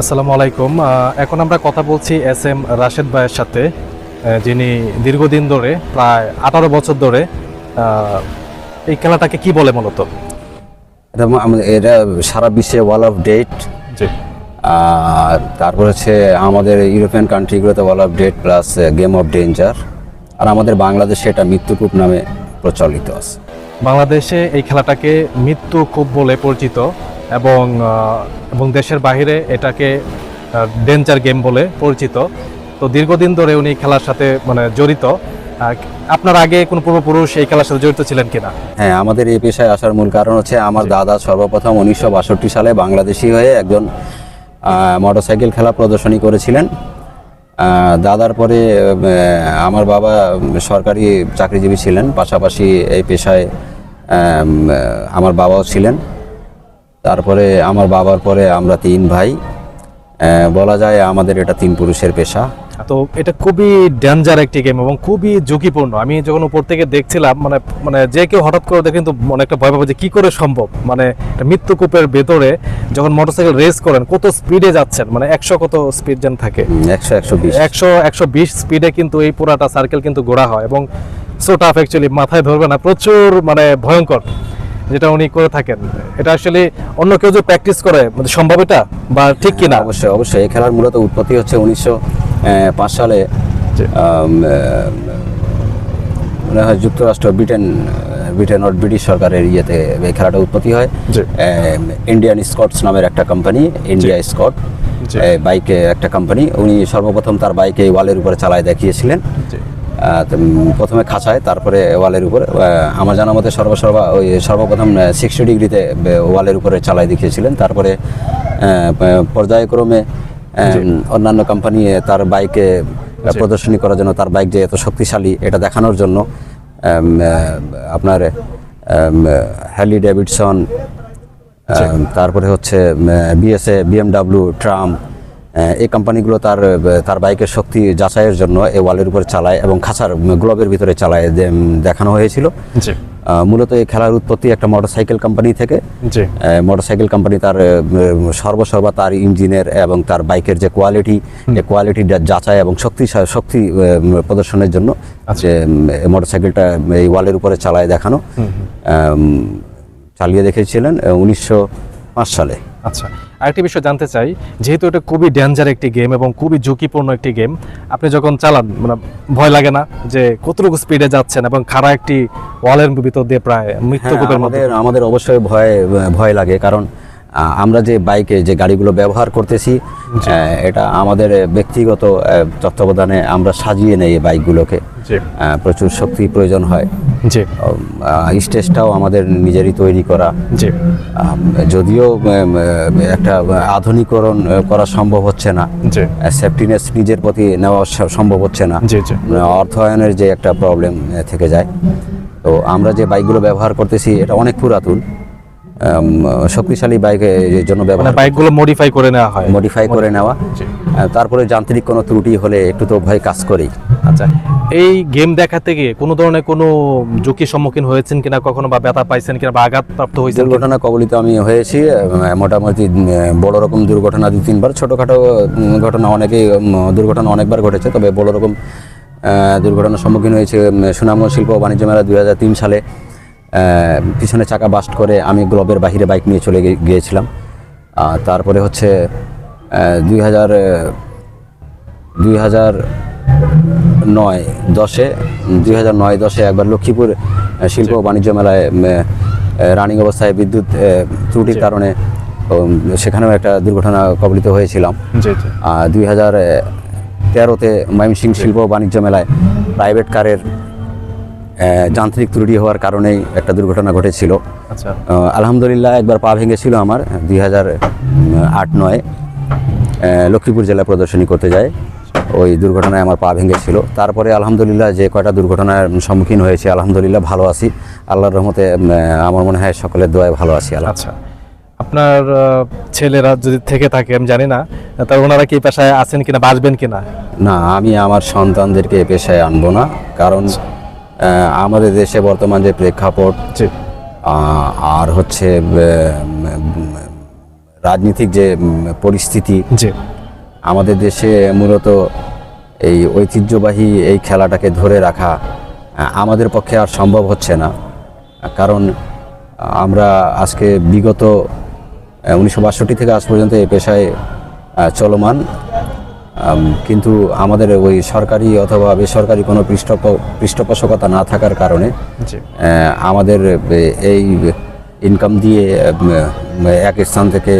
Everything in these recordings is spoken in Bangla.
আসসালামু আলাইকুম। এখন আমরা কথা বলছি এস এম রাশেদ ভাইয়ের সাথে যিনি দীর্ঘদিন ধরে প্রায় আঠারো বছর ধরে এই খেলাটাকে কি বলে মূলত? এটা এটা সারা বিশ্বে ওয়াল অফ ডেট জি। আর তারপর হচ্ছে আমাদের European কান্ট্রিগুলোতে wall of death plus game of danger আর আমাদের বাংলাদেশে এটা মৃত্যুকূপ নামে প্রচলিত আছে। বাংলাদেশে এই খেলাটাকে মৃত্যু কূপ বলে পরিচিত। এবং এবং দেশের বাইরে এটাকে ডেঞ্জার গেম বলে পরিচিত। তো দীর্ঘদিন ধরে উনি খেলার সাথে মানে জড়িত। আপনার আগে কোনো পূর্বপুরুষ এই খেলার সাথে জড়িত ছিলেন কিনা? হ্যাঁ আমাদের এই পেশায় আসার মূল কারণ হচ্ছে আমার দাদা সর্বপ্রথম উনিশশো বাষট্টি সালে বাংলাদেশি হয়ে একজন মোটরসাইকেল খেলা প্রদর্শনী করেছিলেন। দাদার পরে আমার বাবা সরকারি চাকরিজীবী ছিলেন। পাশাপাশি এই পেশায় আমার বাবাও ছিলেন। তারপরে আমার বাবার পরে আমরা তিন ভাই। বলা যায় আমাদের এটা তিন পুরুষের পেশা। তো এটা খুবই ডেঞ্জার একটি গেম এবং খুবই ঝুঁকিপূর্ণ। আমি যখন উপর থেকে দেখছিলাম মানে মানে যে কেউ হঠাৎ করে দেখে কিন্তু অনেকটা ভয় পাবে যে কি করে সম্ভব? মানে একটা মৃত্যুকূপের ভেতরে যখন মোটরসাইকেল রেস করেন কত স্পিডে যাচ্ছেন? মানে একশো কত স্পিড যেন থাকে। একশো একশো বিশ। একশো একশো বিশ স্পিডে কিন্তু এই পুরাটা সার্কেল কিন্তু ঘোরা হয় এবং সো টাফ অ্যাকচুয়ালি মাথায় ধরবে না। প্রচুর মানে ভয়ঙ্কর। যেটা উনি করে থাকেন। এটা আসলে অন্য কেউ যে প্র্যাকটিস করে মানে সম্ভব এটা? বা ঠিক কিনা অবশ্যই অবশ্যই। এই খেলার মূলত উৎপত্তি হচ্ছে উনিশশো পাঁচ সালে মনে হয় যুক্তরাষ্ট্র ব্রিটেন ব্রিটেন ও ব্রিটিশ সরকারের ইয়েতে এই খেলাটা উৎপত্তি হয়। ইন্ডিয়ান স্কটস নামের একটা কোম্পানি ইন্ডিয়া স্কট। বাইকে একটা কোম্পানি উনি সর্বপ্রথম তার বাইকে ওয়ালের উপরে চালায় দেখিয়েছিলেন। প্রথমে খাঁচায় তারপরে ওয়ালের উপরে আমার জানা মতে সর্বসর্বা ওই সর্বপ্রথম সিক্সটি ডিগ্রিতে ওয়ালের উপরে চালায় দেখিয়েছিলেন। তারপরে পর্যায়ক্রমে অন্যান্য কোম্পানি তার বাইকে প্রদর্শনী করার জন্য তার বাইক যে এত শক্তিশালী এটা দেখানোর জন্য আপনার হ্যালি ডেভিডসন তারপরে হচ্ছে বিএসএ বিএমডাব্লিউ ট্রাম এই কোম্পানিগুলো তার তার বাইকের শক্তি যাচাইয়ের জন্য এই ওয়ালের উপরে চালায় এবং খাঁচার গ্লোবের ভিতরে চালায় দেখানো হয়েছিল। মূলত এই খেলার উৎপত্তি একটা মোটরসাইকেল কোম্পানি থেকে। মোটরসাইকেল কোম্পানি তার সর্বসর্বা তার ইঞ্জিনের এবং তার বাইকের যে কোয়ালিটি কোয়ালিটি যাচাই এবং শক্তি শক্তি প্রদর্শনের জন্য যে মোটরসাইকেলটা এই ওয়ালের উপরে চালায় দেখানো। চালিয়ে দেখেছিলেন উনিশশো পাঁচ সালে। আচ্ছা আরেকটি বিষয় জানতে চাই যেহেতু এটা খুবই ডেঞ্জার একটি গেম এবং খুবই ঝুঁকিপূর্ণ একটি গেম আপনি যখন চালান মানে ভয় লাগে না যে কতটুকু স্পিডে যাচ্ছেন এবং খাড়া একটি ওয়ালের ভিতর দিয়ে প্রায় মৃত্যু মৃত্যুকূপের মধ্যে আমাদের অবশ্যই ভয় ভয় লাগে কারণ আমরা যে বাইকে যে গাড়িগুলো ব্যবহার করতেছি এটা আমাদের ব্যক্তিগত তত্ত্বাবধানে আমরা সাজিয়ে নেই এই বাইকগুলোকে। প্রচুর শক্তি প্রয়োজন হয়। জি। স্টেজটাও আমাদের নিজেরই তৈরি করা। জি। যদিও একটা আধুনিকরণ করা সম্ভব হচ্ছে না। সেফটিনেস নিজের প্রতি নেওয়া সম্ভব হচ্ছে না। অর্থায়নের যে একটা প্রবলেম থেকে যায়। তো আমরা যে বাইকগুলো ব্যবহার করতেছি এটা অনেক পুরাতন। শক্তিশালী বাইকের জন্য মানে ব্যবহার বাইকগুলো মডিফাই করে নেওয়া হয়। মডিফাই করে নেওয়া। তারপরে যান্ত্রিক কোনো ত্রুটি হলে একটু তো ভয় কাজ করেই। আচ্ছা এই গেম দেখাতে গিয়ে কোনো ধরনের কোনো ঝুঁকির সম্মুখীন হয়েছেন কিনা কখনো বা ব্যথা পাইছেন কিনা বা আঘাতপ্রাপ্ত হয়েছেন কিনা? দুর্ঘটনা কবলিত আমি হয়েছি মোটামুটি বড় রকম দুর্ঘটনা দু তিনবার। ছোটোখাটো ঘটনা অনেকেই দুর্ঘটনা অনেকবার ঘটেছে তবে বড় রকম দুর্ঘটনার সম্মুখীন হয়েছে সুনামগঞ্জ শিল্প বাণিজ্য মেলা দুই হাজার তিন সালে। পিছনে চাকা বাস্ট করে আমি গ্লোবের বাইরে বাইক নিয়ে চলে গিয়েছিলাম। তারপরে হচ্ছে দুই হাজার দুই হাজার নয় দশে দুই হাজার নয় দশে একবার লক্ষ্মীপুর শিল্প বাণিজ্য মেলায় রানিং অবস্থায় বিদ্যুৎ ত্রুটির কারণে সেখানেও একটা দুর্ঘটনা কবলিত হয়েছিলাম। দুই হাজার তেরোতে ময়মনসিংহ শিল্প বাণিজ্য মেলায় প্রাইভেট কারের যান্ত্রিক ত্রুটি হওয়ার কারণেই একটা দুর্ঘটনা ঘটেছিল। আচ্ছা। আলহামদুলিল্লাহ একবার পা ভেঙেছিল আমার দুই হাজার আট নয়। লক্ষ্মীপুর জেলায় প্রদর্শনী করতে যায় ওই দুর্ঘটনায় আমার পা ভেঙেছিল তারপরে আলহামদুলিল্লাহ যে কয়টা দুর্ঘটনার সম্মুখীন হয়েছে আলহামদুলিল্লাহ ভালো আছি। আল্লাহর রহমতে আমার মনে হয় সকলের দোয়ায় ভালো আছি আল্লাহ। আচ্ছা। আপনার ছেলেরা যদি থেকে থাকে আমি জানি না তার ওনারা কি পেশায় আছেন কিনা বাঁচবেন কিনা? না আমি আমার সন্তানদেরকে পেশায় আনব না কারণ আহ, আমাদের দেশে বর্তমান যে প্রেক্ষাপট আর হচ্ছে রাজনীতিক যে পরিস্থিতি আমাদের দেশে মূলত এই ঐতিহ্যবাহী এই খেলাটাকে ধরে রাখা আমাদের পক্ষে আর সম্ভব হচ্ছে না। কারণ আমরা আজকে বিগত উনিশশো বাষট্টি থেকে আজ পর্যন্ত এই পেশায় চলমান। কিন্তু আমাদের ওই সরকারি অথবা বেসরকারি কোনো পৃষ্ঠপ পৃষ্ঠপোষকতা না থাকার কারণে আমাদের এই ইনকাম দিয়ে এক স্থান থেকে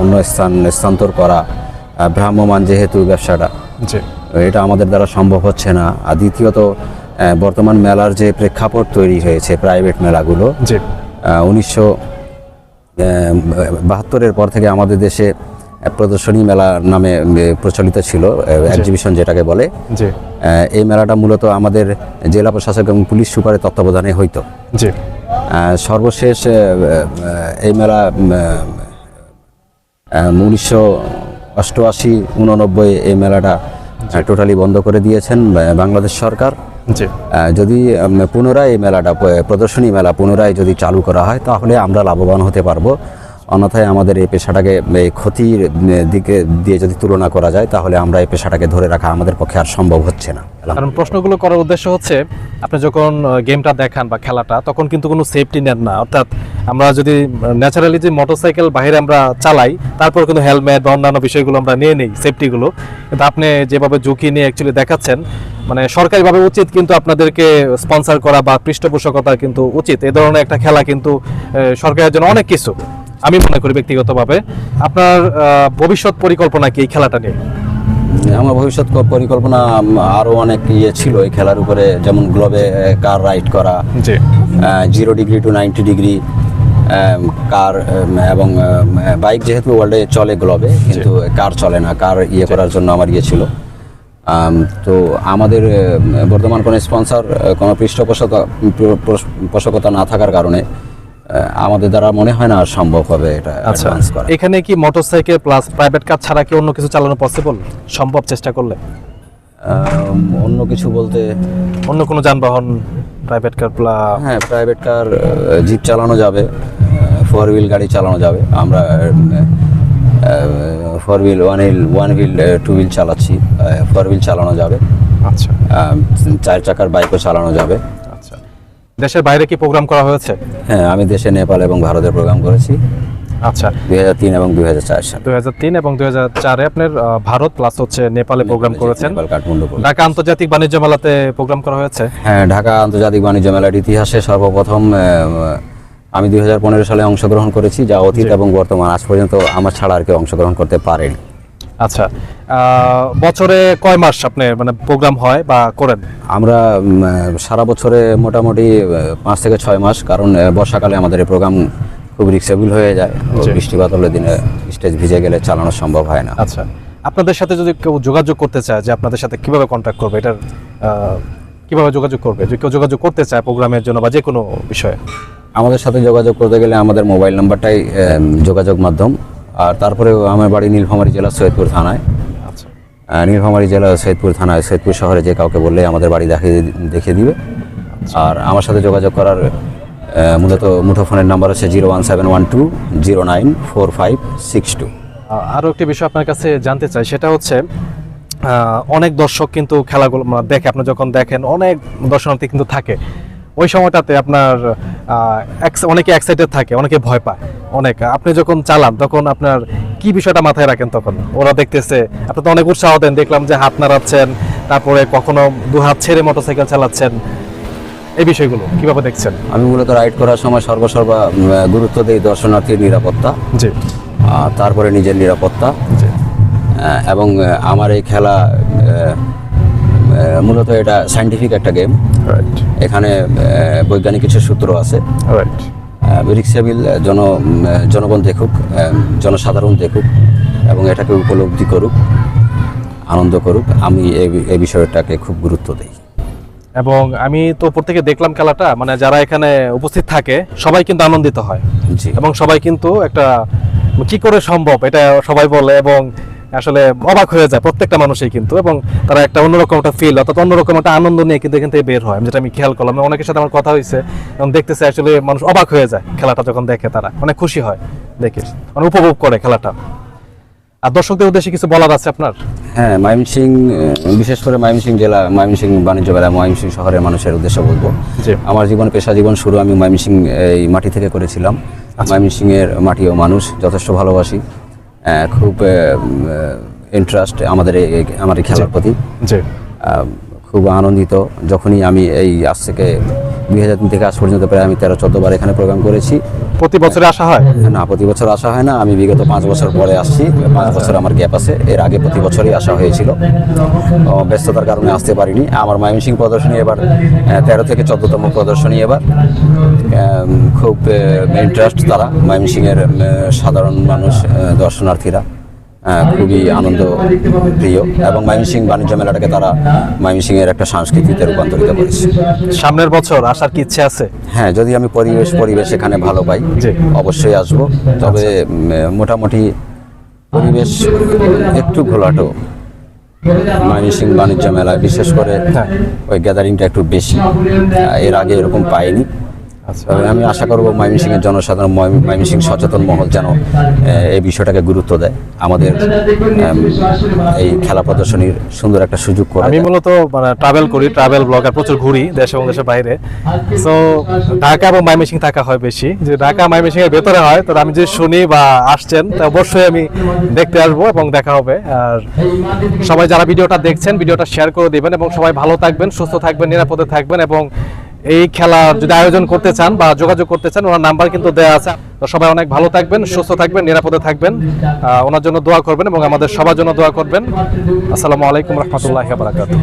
অন্য স্থান স্থানান্তর করা ভ্রাম্যমান যেহেতু ব্যবসাটা এটা আমাদের দ্বারা সম্ভব হচ্ছে না। আর দ্বিতীয়ত বর্তমান মেলার যে প্রেক্ষাপট তৈরি হয়েছে প্রাইভেট মেলাগুলো উনিশশো বাহাত্তরের পর থেকে আমাদের দেশে প্রদর্শনী মেলা নামে প্রচলিত ছিল এক্সিবিশন যেটাকে বলে। এই মেলাটা মূলত আমাদের জেলা প্রশাসক এবং পুলিশ সুপারের তত্ত্বাবধানে হইতো। সর্বশেষ এই মেলা উনিশশো অষ্টআশি উননব্বই এই মেলাটা টোটালি বন্ধ করে দিয়েছেন বাংলাদেশ সরকার। যদি পুনরায় এই মেলাটা প্রদর্শনী মেলা পুনরায় যদি চালু করা হয় তাহলে আমরা লাভবান হতে পারব। অন্যথায় আমাদের এই পেশাটাকে ক্ষতির দিকে দিয়ে যদি তুলনা করা যায়, তাহলে আমরা এই পেশাটাকে ধরে রাখা আমাদের পক্ষে আর সম্ভব হচ্ছে না। কারণ প্রশ্নগুলো করার উদ্দেশ্য হচ্ছে, আপনি যখন গেমটা দেখান বা খেলাটা, তখন কিন্তু কোনো সেফটি নেন না। অর্থাৎ আমরা যদি ন্যাচারালি যে মোটরসাইকেল বাইরে আমরা চালাই, তারপর কিন্তু হেলমেট বা অন্যান্য বিষয়গুলো আমরা নিয়ে নিই সেফটিগুলো কিন্তু আপনি যেভাবে ঝুঁকি নিয়ে অ্যাকচুয়ালি দেখাচ্ছেন মানে সরকারিভাবে উচিত কিন্তু আপনাদেরকে স্পন্সর করা বা পৃষ্ঠপোষকতা কিন্তু উচিত। এ ধরনের একটা খেলা কিন্তু সরকারের জন্য অনেক কিছু। আমি মনে করি ব্যক্তিগতভাবে। আপনার ভবিষ্যৎ পরিকল্পনা কি এই খেলাটা নিয়ে? আমার ভবিষ্যৎ পরিকল্পনা উম, আরও অনেক ইয়ে ছিল এই খেলার উপরে যেমন গ্লোবে কার রাইড করা zero degree to ninety degree car এবং বাইক যেহেতু ওয়ার্ল্ডে চলে গ্লোবে কিন্তু কার চলে না কার ইয়ে করার জন্য আমার ইয়ে ছিল। তো আমাদের বর্তমান কোনো স্পন্সর কোনো পৃষ্ঠপোষকতা পোষকতা না থাকার কারণে আমাদের দ্বারা মনে হয় না সম্ভব হবে এটা আচ্ছা অ্যাডভান্স করা। এখানে কি মোটরসাইকেল প্লাস প্রাইভেট কার ছাড়া কি অন্য কিছু চালানো পসিবল সম্ভব চেষ্টা করলে? অন্য কিছু বলতে অন্য কোনো যানবাহন প্রাইভেট কার প্লাস হ্যাঁ প্রাইভেট কার জিপ চালানো যাবে ফোর হুইল গাড়ি চালানো যাবে। আমরা four wheel one wheel one wheel two wheel চালাচ্ছি ফোর হুইল চালানো যাবে। আচ্ছা। চার চাকার বাইকও চালানো যাবে। দেশের বাইরে কি প্রোগ্রাম করা হয়েছে? হ্যাঁ আমি দেশে নেপাল এবং ভারতের প্রোগ্রাম করেছি। আচ্ছা। দুই হাজার তিন এবং দুই হাজার চার সালে। দুই হাজার তিন এবং দুই হাজার চারে আপনার ভারত প্লাস হচ্ছে নেপালে প্রোগ্রাম করেছেন। ঢাকা আন্তর্জাতিক বাণিজ্য মেলাতে প্রোগ্রাম করা হয়েছে? হ্যাঁ ঢাকা আন্তর্জাতিক বাণিজ্য মেলার ইতিহাসে সর্বপ্রথম আমি দুই হাজার পনেরো সালে অংশগ্রহণ করেছি যা অতীত এবং বর্তমান। আজ পর্যন্ত আমার ছাড়া আর কেউ অংশগ্রহণ করতে পারেনি। আচ্ছা বছরে কয় মাস আপনি মানে প্রোগ্রাম হয় বা করেন? আমরা সারা বছরে মোটামুটি পাঁচ থেকে ছয় মাস কারণ বর্ষাকালে আমাদের এই প্রোগ্রাম খুব রিক্সেবল হয়ে যায়। বৃষ্টিপাত হলে দিনে স্টেজ ভিজে গেলে চালানো সম্ভব হয় না। আচ্ছা আপনাদের সাথে যদি কেউ যোগাযোগ করতে চায় যে আপনাদের সাথে কীভাবে কন্ট্যাক্ট করবে এটার কীভাবে যোগাযোগ করবে? যদি কেউ যোগাযোগ করতে চায় প্রোগ্রামের জন্য বা যে কোনো বিষয়ে। আমাদের সাথে যোগাযোগ করতে গেলে আমাদের মোবাইল নাম্বারটাই যোগাযোগ মাধ্যম। আর তারপরে আমার বাড়ি নীলফামারী জেলা সৈয়দপুর থানায়। আচ্ছা। নীলফামারী জেলা সৈয়দপুর থানায় সৈয়দপুর শহরে যে কাউকে বললে আমাদের বাড়ি দেখিয়ে দেখিয়ে দিবে। আর আমার সাথে যোগাযোগ করার মূলত মুঠোফোনের নাম্বার হচ্ছে zero one seven one two zero nine four five six two. আরও একটি বিষয় আপনার কাছে জানতে চাই সেটা হচ্ছে অনেক দর্শক কিন্তু খেলাগুলো মানে দেখে আপনি যখন দেখেন অনেক দর্শনার্থী কিন্তু থাকে। ওই সময়টাতে আপনার অনেকে এক্সাইটেড থাকে অনেকে ভয় পায়। অনেক। আপনি যখন চালান তখন আপনার কি বিষয়টা মাথায় রাখেন তখন? ওরা দেখতেছে আপনি তো অনেক উৎসাহ দেন দেখলাম যে হাত নাড়াচ্ছেন তারপরে কখনো দু হাত ছেড়ে মোটরসাইকেল চালাচ্ছেন। এই বিষয়গুলো কীভাবে দেখছেন? আমি মূলত রাইড করার সময় সর্বসর্বা গুরুত্ব দিই দর্শনার্থীর নিরাপত্তা জি। তারপরে নিজের নিরাপত্তা এবং আমার এই খেলা মূলত এটা সাইন্টিফিক একটা গেম এখানে বৈজ্ঞানিক কিছু সূত্র আছে। রিক্সাবিল জন জনগণ দেখুক জনসাধারণ দেখুক এবং এটাকে উপলব্ধি করুক আনন্দ করুক আমি এই এই বিষয়টাকে খুব গুরুত্ব দিই। এবং আমি তো থেকে দেখলাম খেলাটা মানে যারা এখানে উপস্থিত থাকে সবাই কিন্তু আনন্দিত হয়। জি। এবং সবাই কিন্তু একটা কি করে সম্ভব এটা সবাই বলে এবং আসলে অবাক হয়ে যায় প্রত্যেকটা মানুষই কিন্তু এবং তারা একটা অন্যরকম একটা ফিল অর্থাৎ অন্যরকম একটা আনন্দ নিয়ে কিন্তু এখান থেকে বের হয়। যেটা আমি খেয়াল করলাম অনেকের সাথে আমার কথা হয়েছে এবং দেখতেছে আসলে মানুষ অবাক হয়ে যায় খেলাটা যখন দেখে তারা। অনেক খুশি হয় দেখে মানে উপভোগ করে খেলাটা। আর দর্শকদের উদ্দেশ্যে কিছু বলার আছে আপনার? হ্যাঁ ময়মনসিং বিশেষ করে ময়মনসিং জেলা ময়মনসিং বাণিজ্য মেলা ময়মনসিং শহরের মানুষের উদ্দেশ্যে বলব। আমার জীবন পেশা জীবন শুরু আমি ময়মনসিং এই মাটি থেকে করেছিলাম। ময়মনসিং এর মাটি ও মানুষ যথেষ্ট ভালোবাসি। খুব ইন্টারেস্ট আমাদের আমার এই খেলার প্রতি। খুব আনন্দিত। যখনই আমি এই আজ থেকে দুই হাজার তিন থেকে আজ পর্যন্ত প্রায় আমি তেরো চোদ্দ বার এখানে প্রোগ্রাম করেছি। প্রতি বছরে আসা হয়? না প্রতি বছর আসা হয় না। আমি বিগত পাঁচ বছর পরে আসছি। পাঁচ বছর আমার গ্যাপ আছে। এর আগে প্রতি বছরই আসা হয়েছিল। ব্যস্ততার কারণে আসতে পারিনি। আমার ময়মনসিং প্রদর্শনী এবার তেরো থেকে চোদ্দতম প্রদর্শনী এবার। খুব ইন্টারেস্ট তারা। ময়মনসিংয়ের উম, সাধারণ মানুষ দর্শনার্থীরা। খুবই আনন্দ প্রিয় এবং ময়মনসিং বাণিজ্য মেলাটাকে তারা ময়মনসিংয়ের একটা সংস্কৃতিতে রূপান্তরিত করেছে। সামনের বছর আসার কি ইচ্ছে আছে? হ্যাঁ যদি আমি পরিবেশ পরিবেশ এখানে ভালো পাই অবশ্যই আসব। তবে মোটামুটি পরিবেশ একটু ঘোলাটো। ময়মনসিং বাণিজ্য মেলায় বিশেষ করে হ্যাঁ। ওই গ্যাদারিংটা একটু বেশি। এর আগে এরকম পাইনি। আমি আশা করব ময়মনসিং এর জনসাধারণ ময়- ময়মনসিং সচেতন মহল যেন এই বিষয়টাকে গুরুত্ব দেয়। আমাদের এই খেলা প্রদর্শনীর সুন্দর একটা সুযোগ করে আমি মূলত মানে ট্রাভেল করি ট্রাভেল ব্লগার প্রচুর ঘুরি দেশ এবং দেশের বাইরে। তো ঢাকা এবং মাইমেসিং থাকা হয় বেশি। যে ঢাকা মাইমেসিং এর ভেতরে হয় তো আমি যদি শুনি বা আসছেন তা অবশ্যই আমি দেখতে আসব এবং দেখা হবে। আর সবাই যারা ভিডিওটা দেখছেন ভিডিওটা শেয়ার করে দিবেন এবং সবাই ভালো থাকবেন সুস্থ থাকবেন নিরাপদে থাকবেন এবং এই খেলার যদি আয়োজন করতে চান বা যোগাযোগ করতে চান, ওনার নাম্বার কিন্তু দেওয়া আছে। সবাই অনেক ভালো থাকবেন, সুস্থ থাকবেন, নিরাপদে থাকবেন। ওনার জন্য দোয়া করবেন এবং আমাদের সবার জন্য দোয়া করবেন। আসসালামু আলাইকুম রহমতুল্লাহ বারাকাতুহ।